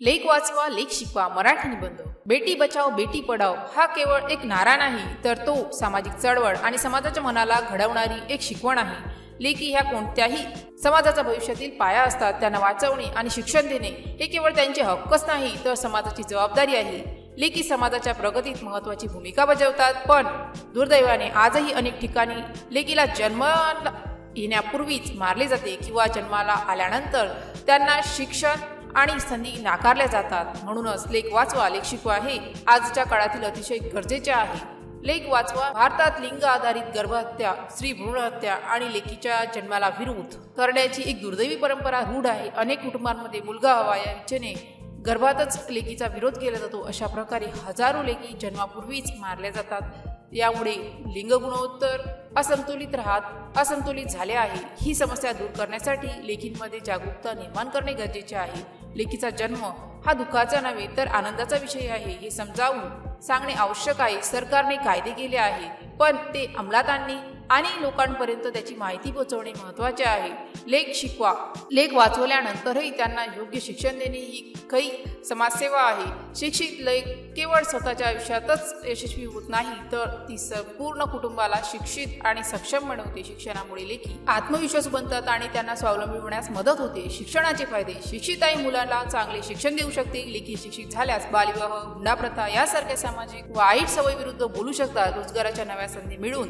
लेख वाचवा लेख शिकवा मराठी निबंध बेटी बचाव बेटी पढाव हा केवळ एक नारा नाही तर तो सामाजिक चळवळ आणि समाजाच्या मनाला घडवणारी एक शिकवण आहे. लेखी ह्या कोणत्याही समाजाचा भविष्यातील पाया असतात त्यांना वाचवणे आणि शिक्षण देणे हे केवळ त्यांचे हक्कच नाही तर समाजाची जबाबदारी आहे. लेखी समाजाच्या प्रगतीत महत्वाची भूमिका बजावतात पण दुर्दैवाने आजही अनेक ठिकाणी लेकीला जन्म येण्यापूर्वीच मारले जाते किंवा जन्माला आल्यानंतर त्यांना शिक्षण आणि संधी नाकारल्या जातात. म्हणूनच लेख वाचवा लेख शिकवा हे आजच्या काळातील अतिशय गरजेचे आहे. लेख वाचवा भारतात लिंग आधारित गर्भहत्या स्त्री भ्रूण हत्या आणि लेकीच्या जन्माला विरोध करण्याची एक दुर्दैवी परंपरा रूढ आहे. अनेक कुटुंबांमध्ये मुलगा हवा या इच्छेने गर्भातच लेकीचा विरोध केला जातो. अशा प्रकारे हजारो लेकी जन्मापूर्वीच मारल्या जातात. यामुळे लिंग गुणोत्तर असंतुलित राहत असंतुलित झाले आहे. ही समस्या दूर करण्यासाठी लेखींमध्ये जागरूकता निर्माण करणे गरजेचे आहे. लेखीचा जन्म हा दुःखाचा नव्हे तर आनंदाचा विषय आहे. हे समजावून सांगणे आवश्यक आहे. सरकारने कायदे केले आहे पण ते अंमलात आणणे आणि लोकांपर्यंत त्याची माहिती पोहोचवणे महत्त्वाचे आहे. लेख शिकवा. लेख वाचवल्यानंतरही त्यांना योग्य शिक्षण देणे ही काही समाजसेवा आहे. शिक्षित लेख केवळ स्वतःच्या आयुष्यातच यशस्वी होत नाही तर ती संपूर्ण कुटुंबाला शिक्षित आणि सक्षम बनवते. शिक्षणामुळे लेखी आत्मविश्वास बनतात आणि त्यांना स्वावलंबी होण्यास मदत होते. शिक्षणाचे फायदे. शिक्षित आई मुलांना चांगले शिक्षण देऊ शकते. लेखी शिक्षित झाल्यास बालविवाह हुंडा प्रथा यासारख्या सामाजिक वाईट सवयी विरुद्ध बोलू शकतात. रोजगाराच्या नव्या संधी मिळून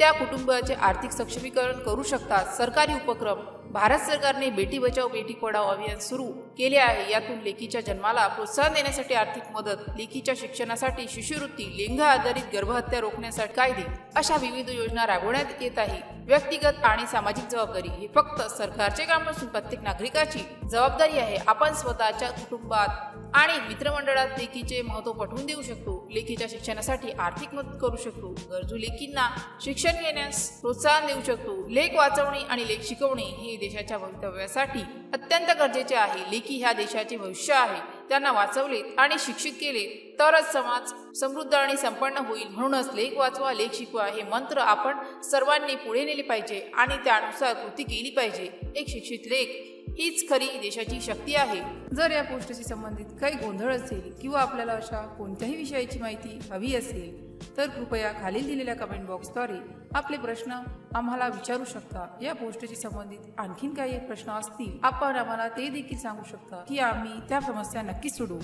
त्या कुटुंबाचे आर्थिक सक्षमीकरण करू शकतात. सरकारी उपक्रम भारत सरकारने बेटी बचाव बेटी पढाव अभियान सुरू केले आहे. यातून लेकीच्या जन्माला प्रोत्साहन देण्यासाठी आर्थिक मदत लेकीच्या शिक्षणासाठी शिष्यवृत्ती लिंग आधारित गर्भहत्या रोखण्यासाठी कायदे अशा विविध योजना राबवण्यात येत आहे. व्यक्तिगत आणि सामाजिक जबाबदारी हे फक्त सरकारचे काम नसून प्रत्येक नागरिकाची जबाबदारी आहे. आपण स्वतःच्या कुटुंबात आणि मित्रमंडळात लेखीचे महत्त्व पटवून देऊ शकतो. लेखीच्या शिक्षणासाठी आर्थिक मदत करू शकतो. गरजू लेखींना शिक्षण घेण्यास प्रोत्साहन देऊ शकतो. लेख वाचवणे आणि लेख शिकवणे हे देशाच्या भवितव्यासाठी अत्यंत गरजेचे आहे. लेखी ह्या देशाचे भविष्य आहे. त्यांना वाचवले आणि शिक्षित केले तरच समाज समृद्ध आणि संपन्न होईल म्हणूनच लेख वाचवा लेख शिकवा हे मंत्र आपण सर्वांनी पुढे नेले पाहिजे आणि त्यानुसार कृती केली पाहिजे. एक शिक्षित लेख हीच खरी देशाची शक्ती आहे. जर या पोस्टशी संबंधित काही गोंधळ असेल किंवा आपल्याला अशा कोणत्याही विषयाची माहिती हवी असेल तर कृपया खालील दिलेल्या कमेंट बॉक्सद्वारे आपले प्रश्न आम्हाला विचारू शकता. या पोस्टशी संबंधित आणखीन काही प्रश्न असतील आपण आम्हाला ते देखील सांगू शकता की आम्ही त्या समस्या नक्कीच सोडवू.